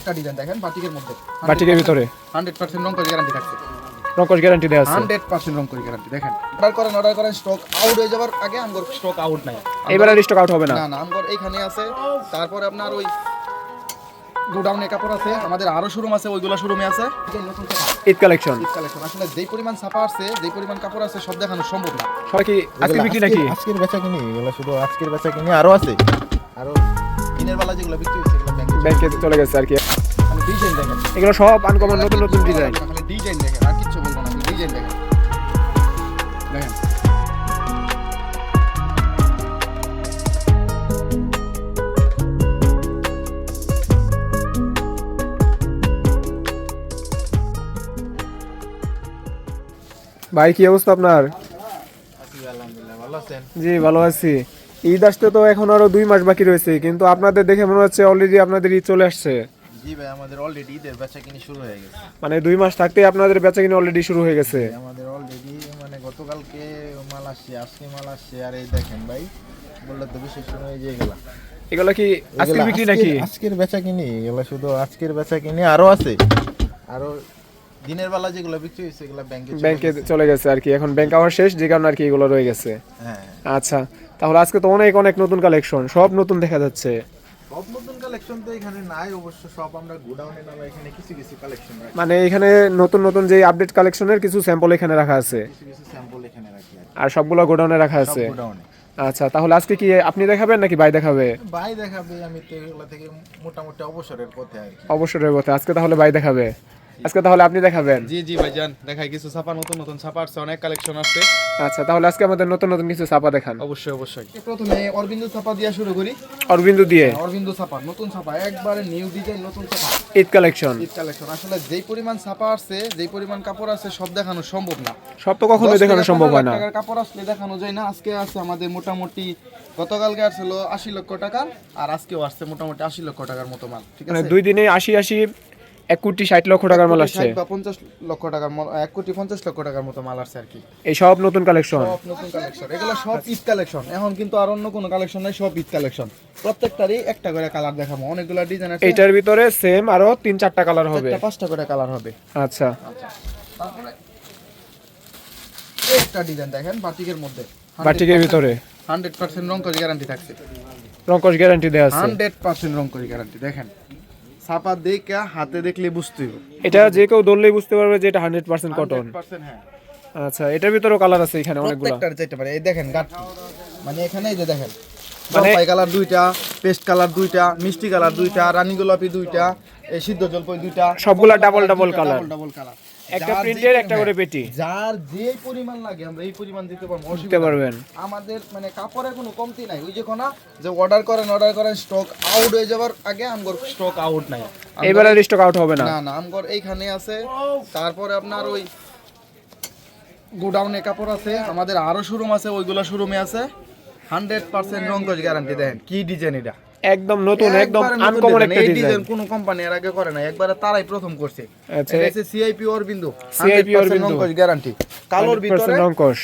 একটা ডিজাইন দেখেন বাটিকের মধ্যে। বাটিকের ভিতরে? হান্ড্রেড পার্সেন্ট রং করে গ্যারান্টি থাকছে। রকশ গ্যারান্টি দেওয়া আছে। হান্ড্রেড পার্সেন্ট রং করে গ্যারান্টি দেখেন। অর্ডার করেন অর্ডার করেন স্টক আউট হয়ে যাবার আগে আমগর স্টক আউট নাই। এবার স্টক আউট হবে না। না না আমগর এইখানে আছে। তারপরে আপনার ওই গোডাউনে কাপড় আছে আমাদের আরও শোরুম আছে ওইগুলো শোরুমে আছে। ঈদ কালেকশন কালেকশন আসলে যেই পরিমাণ ছাপা আছে যেই পরিমাণ কাপড় আছে সব দেখানো সম্ভব না। সবাই কি আজকে বিক্রি নাকি? আজকের বেচা কিনি এগুলো শুধু আজকের বেচা কিনি আরও আছে। আরও দিনের বেলা যেগুলো বিক্রি এগুলো ব্যাংকে চলে গেছে আর কি। মানে ডিজাইন দেখেন। এগুলো সব আনকমন নতুন নতুন ডিজাইন খালি ডিজাইন দেখেন আর কিচ্ছু বলব না ডিজাইন দেখেন। দেখেন। ভাই কি অবস্থা আপনার? জি ভালো আছি। ঈদ আসতে তো এখন আরও দুই মাস বাকি রয়েছে কিন্তু আপনাদের দেখে মনে হচ্ছে অলরেডি আপনাদের ঈদ চলে আসছে। জি ভাই আমাদের অলরেডি ঈদের বেচা কিনি শুরু হয়ে গেছে। মানে দুই মাস থাকতেই আপনাদের বেচা কিনে অলরেডি শুরু হয়ে গেছে। আমাদের অলরেডি মানে গতকালকে মাল আসছে আজকে মাল আসছে আর এই দেখেন ভাই বললে তো বিশেষ হয়ে যে এগুলো। কি আজকে বিক্রি নাকি? আজকের বেচা কিনি এগুলো শুধু আজকের বেচা কিনি আরও আছে। আরও দিনের বেলা যেগুলো বিক্রি হয়েছে এগুলো ব্যাংকে ব্যাংকে। চলে গেছে। আর কি এখন ব্যাংক আওয়ার শেষ যে কারণে আর কি এগুলো রয়ে গেছে। হ্যাঁ। আচ্ছা তাহলে আজকে তো অনেক অনেক নতুন কালেকশন সব নতুন দেখা যাচ্ছে। সব নতুন কালেকশন তো এখানে নাই অবশ্য সব আমরা গোডাউনে নামে এখানে কিছু কিছু কালেকশন রাখি মানে এখানে নতুন নতুন যে আপডেট কালেকশনের কিছু স্যাম্পল এখানে রাখা আছে। কিছু কিছু স্যাম্পল এখানে রাখি আর সবগুলো গোডাউনে রাখা আছে। গোডাউনে আচ্ছা তাহলে আজকে কি আপনি দেখাবেন নাকি ভাই দেখাবে? ভাই দেখাবে আমি তো এগুলো থেকে মোটামুটি অবসরের পথে আর কি। অবশ্যই কথা আজকে তাহলে ভাই দেখাবে। আজকে তাহলে আপনি দেখাবেন? জি জি ভাইজান দেখাই কিছু ছাপা নতুন নতুন ছাপা আসছে অনেক কালেকশন আছে আচ্ছা তাহলে আজকে আমাদের নতুন নতুন কিছু ছাপা দেখান। অবশ্যই অবশ্যই। প্রথমে অরবিন্দু ছাপা দিয়ে শুরু করি। অরবিন্দু দিয়ে? অরবিন্দু ছাপা নতুন ছাপা একবারে নিউ ডিজাইন নতুন ছাপা। ঈদ কালেকশন ঈদ কালেকশন আসলে যেই পরিমাণ ছাপা আছে যেই পরিমাণ কাপড় আছে সব দেখানো সম্ভব না। সব তো কখনোই দেখানো সম্ভব হয় না। টাকার কাপড় আসলে দেখানো যায় না। আজকে আছে আমাদের মোটামুটি গতকালকে আসছিল আশি লক্ষ টাকার আর আজকেও আসছে মোটামুটি আশি লক্ষ টাকার মতো মাল ঠিক মানে আছে? দুই দিনে আশি আশি এক কোটি ষাট লক্ষ টাকার মাল আসছে। পঞ্চাশ লক্ষ টাকার মাল- এক কোটি পঞ্চাশ লক্ষ টাকার মতো মাল আসছে আর কি। এই সব নতুন কালেকশন সব নতুন কালেকশন এগুলো সব ঈদ কালেকশন এখন কিন্তু আর অন্য কোনো কালেকশন নাই সব ঈদ কালেকশন প্রত্যেকটারই একটা করে কালার দেখাবো। অনেকগুলো ডিজাইন আছে। এইটার ভিতরে সেম আরও তিন চারটা কালার হবে। পাঁচটা করে কালার হবে। আচ্ছা। তারপরে একটা ডিজাইন দেখেন বাটিকের মধ্যে। বাটিকের ভিতরে? রং করে গ্যারান্টি থাকছে। গ্যারান্টি দেওয়া আছে। রং গ্যারান্টি দেখেন। ছাপা দেখা হাতে দেখলে বুঝতে হবে। এটা যে কেউ ধরলেই বুঝতে পারবে যে এটা হান্ড্রেড পার্সেন্ট কটন হ্যাঁ। আচ্ছা এটার ভিতরেও কালার আছে এখানে অনেকগুলো। প্রত্যেকটার চাইতে পারে। এই দেখেন গাঠ মানে এখানে এই যে দেখেন মানে- জলপাই কালার দুইটা পেস্ট কালার দুইটা মিষ্টি কালার দুইটা রানী গোলাপি দুইটা এই সিদ্ধ জলপাই দুইটা সবগুলা double double colour double double colour একটা প্রিন্টের একটা করে পেটি। যার যে পরিমাণ লাগে আমরা এই পরিমাণ দিতে পারব দিতে পারবেন। আমাদের মানে কাপড়ের কোনো কমতি নাই। ওই যে কোনা যে অর্ডার করেন অর্ডার করেন স্টক আউট হয়ে যাবার আগে আমগর স্টক আউট নাই। এবার স্টক আউট হবে না। না না আমগর এইখানে আছে। তারপরে আপনার ওই গোডাউনে কাপড় আছে। আমাদের আরও শোরুম আছে ওইগুলো শোরুমে আছে। হান্ড্রেড পার্সেন্ট রং গ্যারান্টি দেন। কি ডিজাইন এটা? একদম নতুন একদম আনকমন। একটা ডিজাইন কোনো কোম্পানি এর আগে করে না একবারে তারাই প্রথম করছে। আচ্ছা। এটা CIP Aurobindo CIP Aurobindo. Guarantee কালোর ভিতরে রঙ্কশ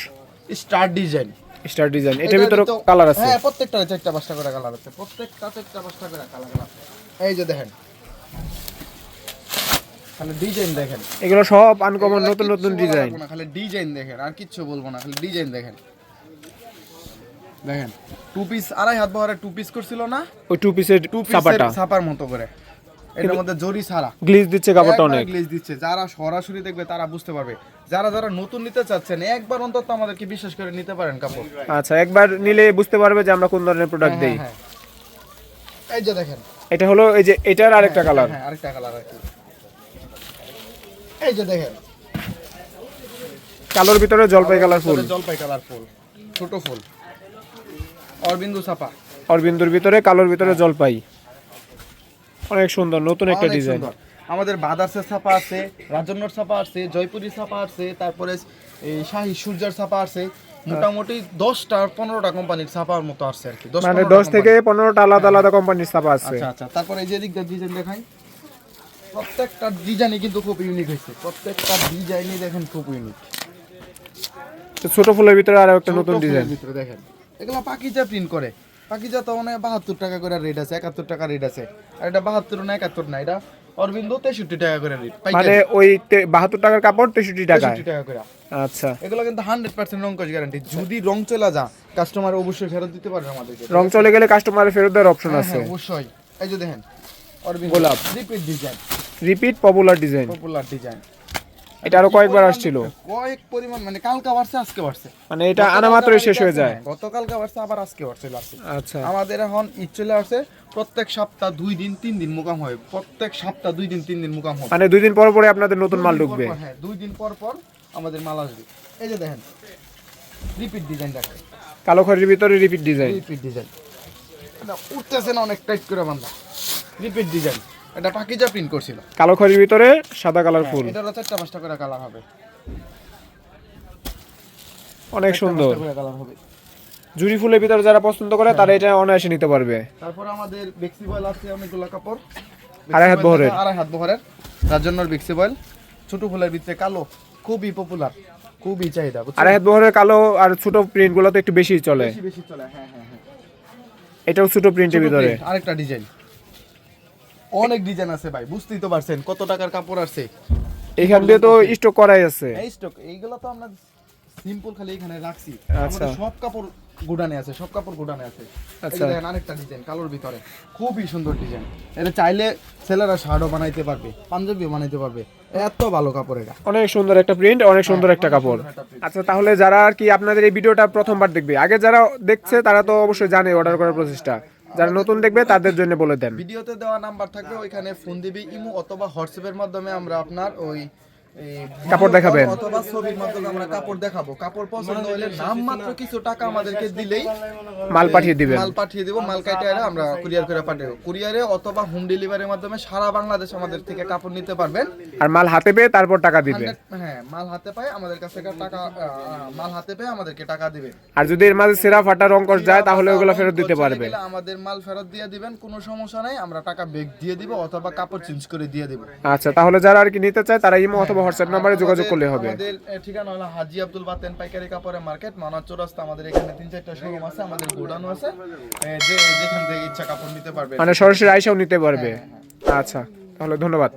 স্টার ডিজাইন স্টার ডিজাইন এটার ভিতরে কালার আছে। হ্যাঁ প্রত্যেকটা চারটা পাঁচটা করে কালার আছে। প্রত্যেকটা চারটা পাঁচটা করে কালার আছে। এই যে দেখেন। খালি ডিজাইন দেখেন। এগুলো সব আনকমন নতুন নতুন ডিজাইন খালি ডিজাইন দেখেন। আর কিচ্ছু বলব না খালি ডিজাইন দেখেন। দেখেন টু পিস আড়াই হাত বহরে টু পিস করছিল না ওই টু পিসের টু চাপাটা পিসের ছাপার মতো করে। এটার মধ্যে জরি ছাড়া। গ্লিজ দিচ্ছে কাপড়টা অনেক। গ্লেজ দিচ্ছে। যারা সরাসরি দেখবে তারা বুঝতে পারবে। যারা যারা নতুন নিতে চাচ্ছেন একবার অন্তত আমাদেরকে বিশ্বাস করে নিতে পারেন কাপড়। আচ্ছা একবার নিলে বুঝতে পারবে যে আমরা কোন ধরনের প্রোডাক্ট দেই। হ্যাঁ, এই যে দেখেন। এটা হলো এই যে এটার আরেকটা কালার হ্যাঁ আরেকটা কালার এই যে দেখেন। কালোর ভিতরে জলপাই কালার ফুল। জলপাই কালার ফুল। ছোট ফুল। অরবিন্দু ছাপা। অরবিন্দুর ভিতরে কালোর ভিতরে জলপাই। অনেক সুন্দর নতুন একটা ডিজাইন আমাদের বাদার্সের ছাপা আছে রাজন্যর ছাপা আছে জয়পুরি ছাপা আছে তারপরে এই শাহী সূর্যের ছাপা আছে। মোটামুটি দশটা পনেরোটা কোম্পানির ছাপার মতো আসছে আর কি। মানে দশ থেকে পনেরোটা আলাদা আলাদা কোম্পানির ছাপা আছে। আচ্ছা আচ্ছা। তারপরে এই যে দিকটা ডিজাইন দেখাই। প্রত্যেকটা ডিজাইনই কিন্তু খুব ইউনিক হয়েছে। প্রত্যেকটা ডিজাইনই দেখেন খুব ইউনিক তো ছোট ফুলের ভিতরে আরও একটা নতুন ডিজাইন ভিতরে দেখেন। এগুলো পাকিজা প্রিন্ট করে। পাকিজা তো মানে বাহাত্তর টাকা করে রেট আছে একাত্তর টাকা রেট আছে। আর এটা বাহাত্তর না একাত্তর না এটা অরবিন্দ তেষট্টি টাকা করে রেট মানে ওই বাহাত্তর টাকার কাপড় তেষট্টি তেষট্টি টাকা করে। আচ্ছা। এগুলো কিন্তু হান্ড্রেড পার্সেন্ট রং কস গ্যারান্টি যদি রং চলে যা কাস্টমার অবশ্যই ফেরত দিতে পারবে আমাদেরকে। রং চলে গেলে কাস্টমারের ফেরত দেওয়ার অপশন হ্যাঁ, আছে। হ্যাঁ, অবশ্যই। এই যে দেখেন অরবিন্দ গোলাপ। Repeat design repeat popular design popular design এটা আরও কয়েকবার আসছিল। কয়েক পরিমাণ মানে কালকা বাড়ছে আজকে বাড়ছে। মানে এটা আনা মাত্রই শেষ হয়ে যায়। গতকালকে বাড়ছে আবার আজকে বাড়ছে আচ্ছা। আমাদের এখন চলে আসছে প্রত্যেক সপ্তাহ দুই দিন তিন দিন মুকাম হয়। প্রত্যেক সপ্তাহ দুই দিন তিন দিন মুকাম হয়। মানে দুই দিন পর পরে আপনাদের নতুন মাল ঢুকবে। হ্যাঁ দুই দিন পর পর আমাদের মাল আসবে। এই যে দেখেন রিপিট ডিজাইন দেখেন। কালো খড়ির ভিতরে রিপিট ডিজাইন রিপিট ডিজাইন উঠতেছে না অনেক টাইট করে বান্ধা। রিপিট ডিজাইন এটা পাকিজা প্রিন্ট করছিল। কালো খড়ির ভিতরে সাদা কালার ফুল। এটা চারটা পাঁচটা করে কালার হবে। অনেক সুন্দর। কালার হবে। জুড়ি ফুলের ভিতরে যারা পছন্দ করে তারা এটা অনায়াসে নিতে পারবে। তারপর আমাদের বেক্সি বয়েল আছে অনেকগুলো কাপড়। আড়াই হাত বহরের। আড়াই হাত বহরের। তার জন্য বেক্সি বয়েল। ছোট ফুলের ভিতরে কালো খুবই পপুলার খুবই চাহিদা? আর হাত বহরের কালো আর ছোট প্রিন্টগুলো তো একটু বেশি চলে। বেশি বেশি চলে হ্যাঁ হ্যাঁ হ্যাঁ। এটাও ছোট প্রিন্টের ভিতরে। আরেকটা ডিজাইন অনেক ডিজাইন আছে ভাই বুঝতেই তো পারছেন কত টাকার কাপড় আছে এখান দিয়ে তো স্টক করাই আছে। এই স্টক এইগুলো তো আমরা সিম্পল খালি এখানে রাখছি। আচ্ছা। আমাদের সব কাপড় গুডানে আছে সব কাপড় গুডানে আছে। আচ্ছা। দেখেন আরেকটা ডিজাইন কালোর ভিতরে। খুবই সুন্দর ডিজাইন এটা চাইলে ছেলেরা শার্টও বানাইতে পারবে পাঞ্জাবিও বানাইতে পারবে। এত ভালো কাপড় এটা। অনেক সুন্দর একটা প্রিন্ট অনেক সুন্দর একটা কাপড়। আচ্ছা তাহলে যারা আর কি আপনাদের এই ভিডিওটা প্রথমবার দেখবে আগে যারা দেখছে তারা তো অবশ্যই জানে অর্ডার করার প্রসেসটা যারা নতুন দেখবে, তাদের জন্য বলে দেন। ভিডিওতে দেওয়া নাম্বার থাকবে, ওইখানে ফোন দিবি, ইমো অথবা হোয়াটসঅ্যাপের মাধ্যমে আমরা আপনার ওই কাপড় দেখাবেন। অথবা ছবির মাধ্যমে আমরা কাপড় দেখাবো। কাপড় পছন্দ হলে নাম মাত্র কিছু টাকা আমাদেরকে দিলেই মাল পাঠিয়ে দিবেন। মাল পাঠিয়ে দেবো মাল কাটে এনে আমরা কুরিয়ার করে পাঠাবো কুরিয়ারে অথবা হোম ডেলিভারির মাধ্যমে সারা বাংলাদেশ আমাদের থেকে কাপড় নিতে পারবেন। আর মাল হাতে পেয়ে তারপর টাকা দিবে। 100 হ্যাঁ মাল হাতে পায় আমাদের কাছ থেকে টাকা মাল হাতে পেয়ে আমাদেরকে টাকা দিবে। আর যদি এর মাঝে সেরা ফাটা রং কষ যায় তাহলে ওগুলো ফেরত দিতে চলে পারবে। আমাদের মাল ফেরত দিয়ে দিবেন কোনো সমস্যা নাই। আমরা টাকা ব্যাগ দিয়ে দিব অথবা কাপড় চেঞ্জ করে দিয়ে দিব। আচ্ছা তাহলে যারা আর কি নিতে চায় তারা ইমো অথবা হোয়াটসঅ্যাপ নাম্বারে যোগাযোগ করলে হবে। আমাদের ঠিকানা হলো হাজি আব্দুল বাতেন পাইকারি কাপড়ের মার্কেট মানার চৌরাস্তা। আমাদের এখানে তিন চারটা শোরুম আছে আমাদের গোডাউন আছে। যে যেখান থেকে ইচ্ছা কাপড় নিতে পারবে। মানে সরাসরি আইসাও নিতে পারবে। আচ্ছা তাহলে ধন্যবাদ।